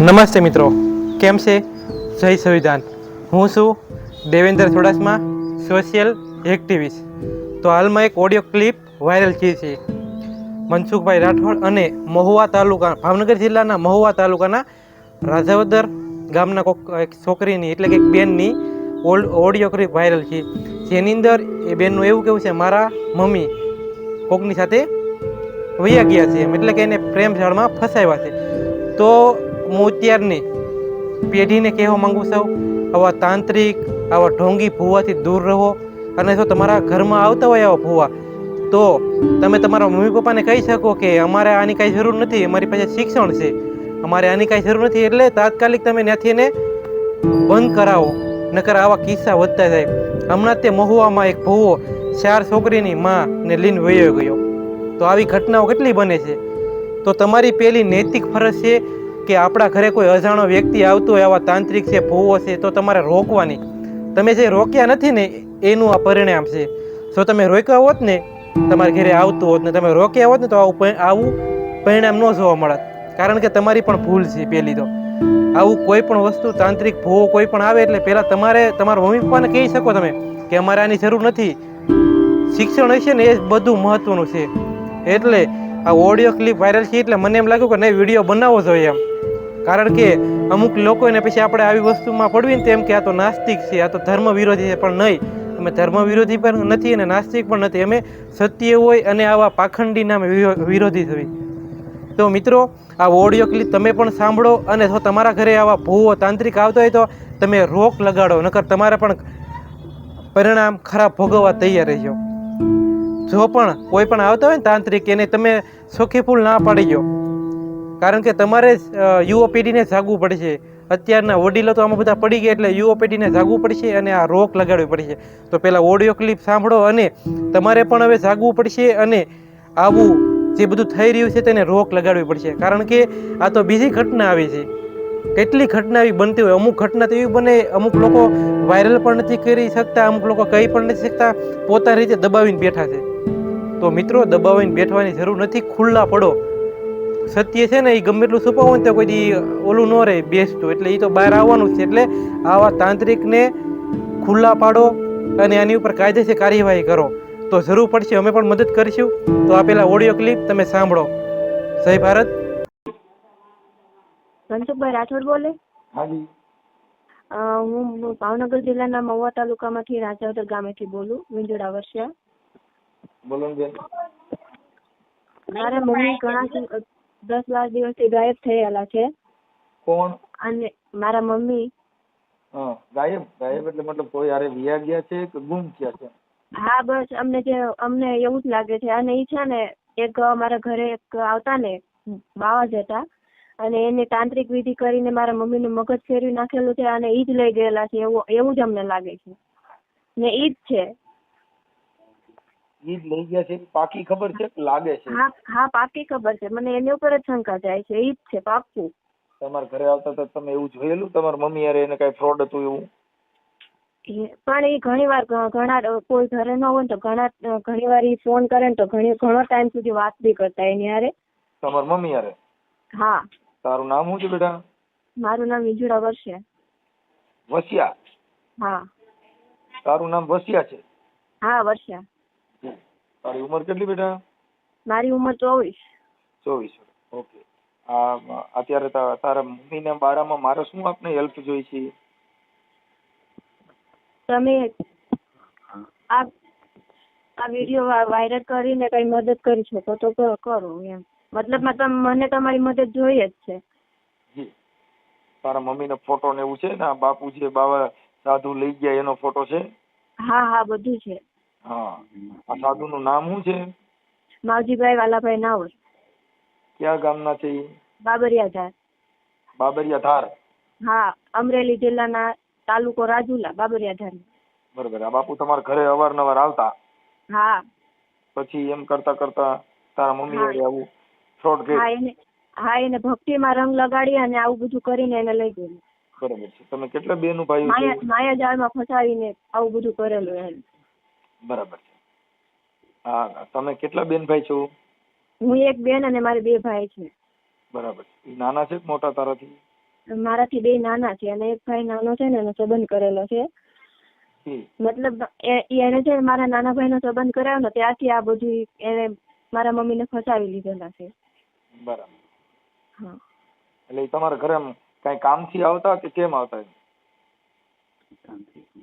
નમસ્તે મિત્રો, કેમ છે? જય સંવિધાન. હું છું દેવેન્દ્ર ચોડાસમા સોશિયલ એક્ટિવિસ્ટ તો હાલમાં એક ઓડિયો ક્લિપ વાયરલ થઈ છે. મનસુખભાઈ રાઠોડ અને મહુવા તાલુકા, ભાવનગર જિલ્લાના મહુવા તાલુકાના રાજાવદર ગામના કોક, એક છોકરીની, એટલે કે એક બેનની ઓલ્ડ ઓડિયો ક્લિપ વાયરલ છે. જેની અંદર એ બેનનું એવું કેવું છે, મારા મમ્મી કોકની સાથે વૈયા ગયા છે. એમ, એટલે કે એને પ્રેમ ઝાડમાં ફસાવ્યા છે. તો હું અત્યારની પેઢીને કહેવા માંગુ છું, આવા તાંત્રિક, આવા ઢોંગી ભૂવાથી દૂર રહો અને જો તમારા ઘરમાં આવતા હોય આવા ભૂવા, તો તમે તમારા મમ્મી પપ્પાને કહી શકો કે અમારે આની કાંઈ જરૂર નથી, અમારી પાસે શિક્ષણ છે. અમારે આની કાંઈ જરૂર નથી, એટલે તાત્કાલિક તમે એને બંધ કરાવો, નકર આવા કિસ્સા વધતા જાય. હમણાં તે મહુવામાં એક ભૂવો ચાર છોકરીની માં ને લીન વયો ગયો. તો આવી ઘટનાઓ કેટલી બને છે? તો તમારી પેલી નૈતિક ફરજ છે કે આપણા ઘરે કોઈ અજાણો વ્યક્તિ આવતો હોય, આવા તાંત્રિક છે, ભૂવો છે, તો તમારે રોકવાની. તમે જે રોક્યા નથી ને, એનું આ પરિણામ છે. જો તમે રોક્યા હોત ને, તમારા ઘરે આવતું હોત ને, તમે રોક્યા હોત ને, તો આવું આવું પરિણામ ન જોવા મળત. કારણ કે તમારી પણ ભૂલ છે પહેલી તો. આવું કોઈ પણ વસ્તુ, તાંત્રિક ભૂવો કોઈ પણ આવે એટલે પહેલાં તમારે, તમારા મમ્મી પપ્પાને કહી શકો તમે કે અમારે આની જરૂર નથી. શિક્ષણ હશે ને, એ બધું મહત્વનું છે. એટલે આ ઓડિયો ક્લિપ વાયરલ છે એટલે મને એમ લાગ્યું કે નહીં, વીડિયો બનાવવો જોઈએ એમ. કારણ કે અમુક લોકોને પછી આપણે આવી વસ્તુમાં પડવી ને તેમ કે આ તો નાસ્તિક છે, આ તો ધર્મ વિરોધી છે, પણ નહીં. અમે ધર્મ વિરોધી પણ નથી અને નાસ્તિક પણ નથી. અમે સત્ય હોય અને આવા પાખંડી નામે વિરો- વિરોધી થવી તો મિત્રો, આ ઓડિયો ક્લિપ તમે પણ સાંભળો અને જો તમારા ઘરે આવા ભૂવો તાંત્રિક આવતો હોય તો તમે રોક લગાડો, નકર તમારે પણ પરિણામ ખરાબ ભોગવવા તૈયાર રહેજો. જો પણ કોઈ પણ આવતા હોય ને તાંત્રિક, એને તમે સોખી ફૂલ ના પાડી દો. કારણ કે તમારે જ, યુવા પેઢીને જાગવું પડશે. અત્યારના વડીલો તો આમાં બધા પડી ગયા એટલે યુવા પેઢીને જાગવું પડશે અને આ રોક લગાડવી પડશે. તો પહેલાં ઓડિયો ક્લિપ સાંભળો અને તમારે પણ હવે જાગવું પડશે અને આવું જે બધું થઈ રહ્યું છે તેને રોક લગાડવી પડશે. કારણ કે આ તો બીજી ઘટના આવી છે. કેટલી ઘટના એવી બનતી હોય? અમુક ઘટના તો એવી બને અમુક લોકો વાયરલ પણ નથી કરી શકતા અમુક લોકો કહી પણ નથી શકતા પોતાની રીતે દબાવીને બેઠા છે. તો મિત્રો દબાવીને બેઠવાની જરૂર નથી. ખુલ્લા પડો. સત્ય છે ને એ ગમે એટલું છુપાવું ને તો કોઈ દી ઓલું ન રહે બેસતું. એટલે એ તો બહાર આવવાનું જ છે. એટલે આવા તાંત્રિકને ખુલ્લા પાડો અને આની ઉપર કાયદેસર કાર્યવાહી કરો. તો જરૂર પડશે અમે પણ મદદ કરીશું. તો આ પેલા ઓડિયો ક્લિપ તમે સાંભળો. જય ભારત. મનસુખભાઈ રાઠોડ બોલે? હાજી હું ભાવનગર જિલ્લાના મહુવા તાલુકામાંથી રાજાવદર ગામેથી બોલું વિંજોડા વર્ષિયા બોલો બેન. મારા મમ્મી ઘણા દસ બાર દિવસથી ગાયબ થયેલા છે. કોણ? અને મારા મમ્મી. હા ગાયબ? ગાયબ એટલે મતલબ કોઈ હારે વિયા ગયા છે કે ગુમ થયા છે? હા બસ અમને જે અમને એવું જ લાગે છે. અને ઈ છે ને એક મારા ઘરે એક આવતા ને બાવા જ હતા. અને એને તાંત્રિક વિધિ કરીને મારા મમ્મીનું મગજ ફેરવી નાખેલું છે અને ઈ જ લઈ ગયેલા છે. એવું એવું જ અમને લાગે છે. ને ઈ જ છે. ઈ જ લઈ ગયા છે પાકી ખબર છે કે લાગે છે? હા હા પાકી ખબર છે. મને એની ઉપર જ શંકા જાય છે. ઈ જ છે પાકું તમારા ઘરે આવતા તો તમે એવું જોયેલું? તમારા મમ્મી યારે એને કઈ ફ્રોડ હતું એવું? પણ એ ઘણી વાર ઘણા કોઈ ઘરે ન હોય તો ઘણા ઘણી વાર ઈ ફોન કરે ને તો ઘણી ઘણો ટાઈમ સુધી વાત બી કરતા એની હારે. તમારા મમ્મી યારે? હા. તારું નામ શું છે બેટા? મારું નામ વિજુડા વર્ષે. વસિયા? હા. તારું નામ વસિયા છે? હા વર્ષા તારી ઉંમર કેટલી બેટા? મારી ઉંમર ચોવીસ. ચોવીસ. ઓકે. આ અત્યારે તારા મમ્મીને બારામાં મારે શું આપને હેલ્પ જોઈ છે? તમે આ આ વીડિયો વાયરલ કરીને કઈ મદદ કરી શકો તો કરો એમ. મતલબમાં તમ મને તમારી મદદ જોઈએ જ છે. તારા તારા મમ્મીનો ફોટો ને એવું છે ને બાપુ જે બાવા સાધુ લઈ ગયા એનો ફોટો છે? હા હા બધું છે. હા. આ સાધુનું નામ શું છે? માવજીભાઈ વાલાભાઈ નાવર કયા ગામના છે ઈ? બાબરિયા ધાર બાબરિયા ધાર હા અમરેલી જિલ્લાના તાલુકો રાજુલા બાબરિયા ધાર બરોબર. આ બાપુ તમારા ઘરે અવારનવાર આવતા? હા. પછી એમ કરતા કરતા તારા મમ્મી. હારે આવું ફ્રોડ હા એને હા એને ભક્તિમાં રંગ લગાડી અને આવું બધું કરીને એને લઈ ગયેલું બરોબર છે. તમે કેટલા બેનું ભાઈ માયા માયાજાળમાં ફસાવીને આવું બધું કરેલું એને બરાબર છે. હા તમે કેટલા બેન ભાઈ છો? હું એક બેન અને મારે બે ભાઈ છે. બરાબર છે. નાના છે કે મોટા તારાથી? મારાથી બે નાના છે અને એક ભાઈ નાનો છે ને એનો સંબંધ કરેલો છે. મતલબ એ- એને છે મારા નાના ભાઈનો સંબંધ કરાવ્યો ને ત્યારથી આ બધું એને મારા મમ્મીને ફસાવી લીધેલા છે. બરાબર. હા. એટલે તમારા ઘરે કાંઈ કામથી આવતા કે કેમ આવતા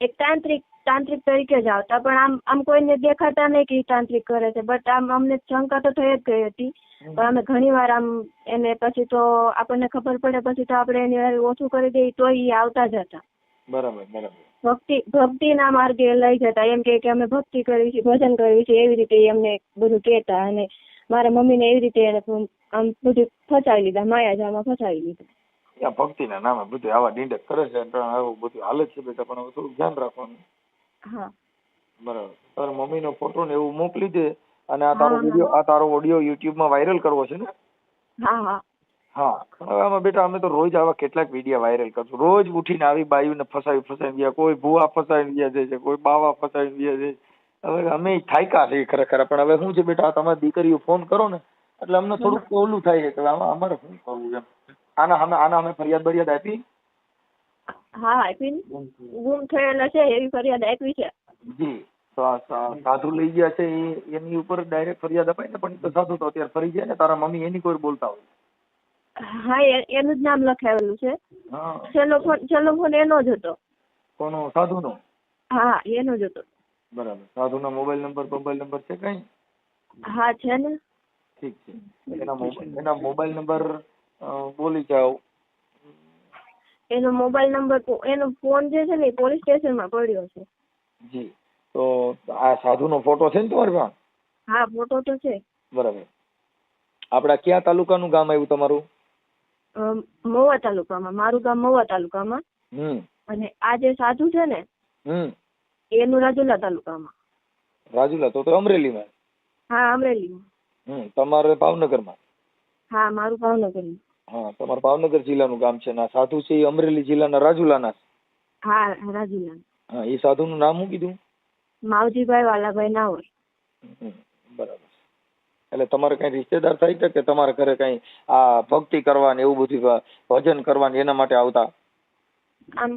એક તાંત્રિક તાંત્રિક તરીકે જ આવતા પણ આમ આમ કોઈને દેખાતા નહીં કે તાંત્રિક કરે છે. બટ આમ અમને શંકા તો થઈ જ ગઈ હતી. પણ અમે ઘણી વાર આમ એને પછી તો આપણને ખબર પડે પછી તો આપણે એની ઓછું કરી દઈએ તો ઈ આવતા જ હતા. બરાબર બરાબર. ભક્તિ ભક્તિના માર્ગે લઈ જતા. એમ કે કે અમે ભક્તિ કરવી છે ભજન કરવી છે એવી રીતે એમને બધું કહેતા. અને મારા મમ્મીને એવી રીતે એને આમ બધું ફસાવી લીધા માયાજામાં ફસાવી લીધા. ત્યાં ભક્તિના નામે બધું આવા ડીંડક કરે છે આવું બધું હાલે છે બેટા પણ હવે થોડું ધ્યાન રાખવાનું. બરાબર. તારા મમ્મીનો ફોટો ને એવું મોકલી દે અને આ તારો વીડિયો આ તારો ઓડિયો યુટ્યુબમાં વાયરલ કરવો છે ને? હા હા. હવે આમાં બેટા અમે તો રોજ આવા કેટલાક વીડિયો વાયરલ કરશું. રોજ ઉઠીને આવી બાયુને ફસાવી ફસાવી ગયા કોઈ ભૂવા ફસાવી ગયા છે કોઈ બાવા ફસાવી ગયા છે. હવે અમે થાયકા છે ખરેખર પણ હવે શું છે બેટા તમારી દીકરીઓ ફોન કરો ને એટલે અમને થોડુંક ઓલું થાય છે કે આમાં અમારે શું કરવું એમ આના અમે આના અમે ફરિયાદ બરિયાદ આપી? હા આપી ગુમ થયેલા છે એવી ફરિયાદ આપી છે. જી. સાધુ લઈ ગયા છે એની ઉપર ડાયરેક્ટ ફરિયાદ અપાય ને પણ સાધુ તો અત્યારે ફરી ગયા ને તારા મમ્મી એની કોઈ બોલતા હોય. હા એનું જ નામ લખાવેલું છે. છેલ્લો ફોન છેલ્લો ફોન એનો જ હતો. કોનો? સાધુનો? હા એનો જ હતો. બરાબર. સાધુનો મોબાઈલ નંબર મોબાઈલ નંબર છે કઈ? હા છે ને. ઠીક છે. એના મોબાઈલ એના મોબાઈલ નંબર બોલી જાઓ. એનો મોબાઈલ નંબર એનો ફોન જે છે ને એ પોલીસ સ્ટેશનમાં પડ્યો છે. જી તો આ સાધુનો ફોટો છે ને તમારી પાસે? હા ફોટો તો છે. બરાબર. આપડા કયા તાલુકાનું ગામ આવ્યું તમારું? મહુવા તાલુકામાં. મારું ગામ મહુવા તાલુકામાં. હમ. અને આ જે સાધુ છે ને હમ. એનું રાજુલા તાલુકામાં. રાજુલા તો તો અમરેલીમાં. હા અમરેલીમાં. હમ તમારે ભાવનગરમાં? હા મારું ભાવનગર. હા તમારું ભાવનગર જિલ્લાનું ગામ છે ને આ સાધુ છે એ અમરેલી જિલ્લાના રાજુલાના હા રાજુલા. હા એ સાધુનું નામ શું કીધું? માવજીભાઈ વાલાભાઈ ના હોય બરાબર. એટલે તમારે કઈ રિશ્તેદાર થાય છે કે તમારા ઘરે કઈ આ ભક્તિ કરવાની એવું બધું ભજન કરવાની એના માટે આવતા? આમ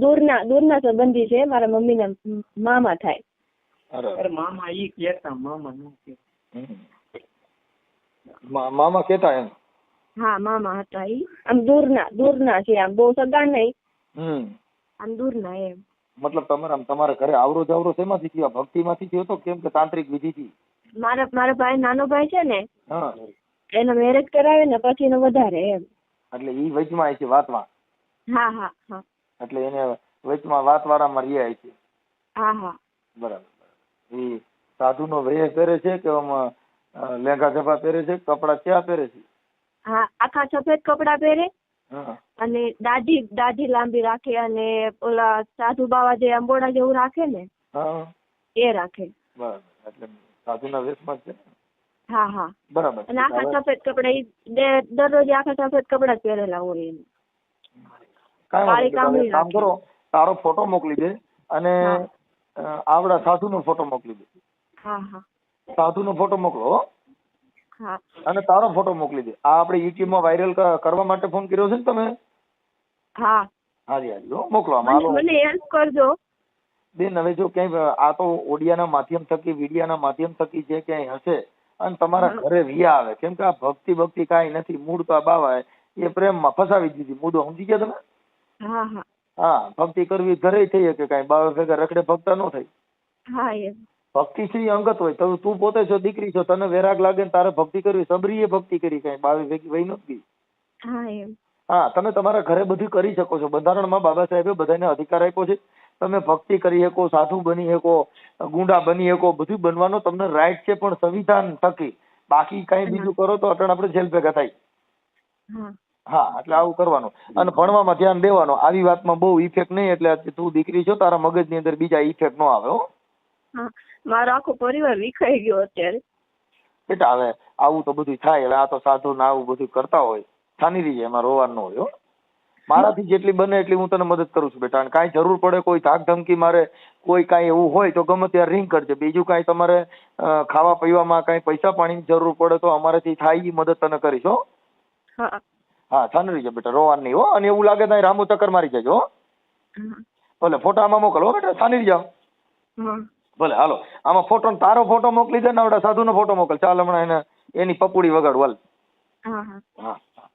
દૂરના દૂરના સંબંધી છે મારા મમ્મીના મામા થાય. અરે. મામા ઈ કહેતા મામા નું મામા કેતા એમ? હા મામા હતા ઈ. આમ દૂરના દૂરના છે આમ બહુ સગા નહીં હમ. આમ દૂરના એમ. મતલબ તમારા તમારા ઘરે આવરો જાવરો શેમાંથી થયો? ભક્તિ માંથી થયો તો કેમ કે તાંત્રિક વિધિથી મારા મારા ભાઈ નાનો ભાઈ છે ને હા. એનો મેરેજ કરાવે ને પછી એનો વધારે એમ. એટલે ઈ વચમાં છે વાતમાં? હા હા હા. એટલે એને વચમાં વાત વાળામાં આવી છે? હા હા. બરાબર એ સાધુનો વેશ પહેરે છે કે લેંઘા ઝભા પહેરે છે? કપડા ક્યાં પહેરે છે? હા આખા સફેદ કપડા પહેરે અને દાઢી દાઢી લાંબી રાખે અને ઓલા સાધુ બાવા જે અંબોડા જેવું રાખે ને એ રાખે. એટલે સાધુના વેશમાં છે હા હા. બરાબર. અને આખા સફેદ કપડા એ દરરોજ આખા સફેદ કપડા જ પહેરેલા હોય એને કાળી નહીં. કામ કરો તારો ફોટો મોકલી દે અને આવડા સાધુનો ફોટો મોકલી દે. હા હા. સાધુનો ફોટો મોકલો અને તારો ફોટો મોકલી દે. આ આપણે યુટ્યુબમાં વાયરલ કરવા માટે ફોન કર્યો છે ને તમે? હા. હાજી હાજી. હો, મોકલો મને હેલ્પ કરજો. બેન હવે જો ક્યાંય આ તો ઓડિયાના માધ્યમ થકી વિડિયાના માધ્યમ થકી જે ક્યાંય હશે અને તમારા ઘરે રિયા આવે કેમ કે આ ભક્તિ ભક્તિ કાંઈ નથી મૂળ તો આ બાવા એ પ્રેમમાં ફસાવી દીધી. મુદ્દો સમજી ગયા તમે? હા હા. હા ભક્તિ કરવી ઘરે થઈ કે કાંઈ બાવા ભેગા રખડે ભક્ત ન થાય હા એમ. ભક્તિ શ્રી અંગત હોય. તો તું પોતે છો દીકરી છો તને વેરાગ લાગે ને તારે ભક્તિ કરવી. સબરીએ ભક્તિ કરી કઈ બાવી ભેગી વહી નથી હા એમ. હા તમે તમારા ઘરે બધું કરી શકો છો. બંધારણમાં બાબા સાહેબે બધાને અધિકાર આપ્યો છે. તમે ભક્તિ કરી શકો સાધુ બની શકો ગુંડા બની શકો બધું બનવાનો તમને રાઈટ છે પણ સંવિધાન થકી. બાકી કઈ બીજું કરો તો અટણ આપણે જેલ ભેગા થાય. હા. એટલે આવું કરવાનું. અને ભણવામાં ધ્યાન દેવાનું. આવી વાતમાં બહુ ઇફેક્ટ નહીં એટલે તું દીકરી છો તારા મગજની અંદર બીજા ઇફેક્ટ ન આવે હા. મારો આખો પરિવાર વિખાઈ ગયો અત્યારે. બેટા હવે આવું તો બધું થાય એટલે આ તો સાધુ ને આવું બધું કરતા હોય. થાની રહીએ એમાં રોવાનું ન હોય મારાથી જેટલી બને એટલી હું તને મદદ કરું છું બેટા. અને કાંઈ જરૂર પડે કોઈ ધાક ધમકી મારે કોઈ કાંઈ એવું હોય તો ગમે ત્યારે રિંગ કરજે. બીજું કાંઈ તમારે ખાવા પીવામાં કાંઈ પૈસા પાણીની જરૂર પડે તો અમારેથી થાય એ મદદ તને કરીશ હો. હા. હા છાનરી રહીએ બેટા રોવાનું નહીં હો. અને એવું લાગે તો અહીં રામુ ચક્કર મારી જજો હો. ભલે ફોટામાં મોકલો બેટા. થાની જાઓ. ભલે હાલો. આમાં ફોટો ને તારો ફોટો મોકલી દે ને આવડા સાધુનો ફોટો મોકલ. ચાલ હમણાં એને એની પપુડી વગાડ હાલ. હા હા. હા હા.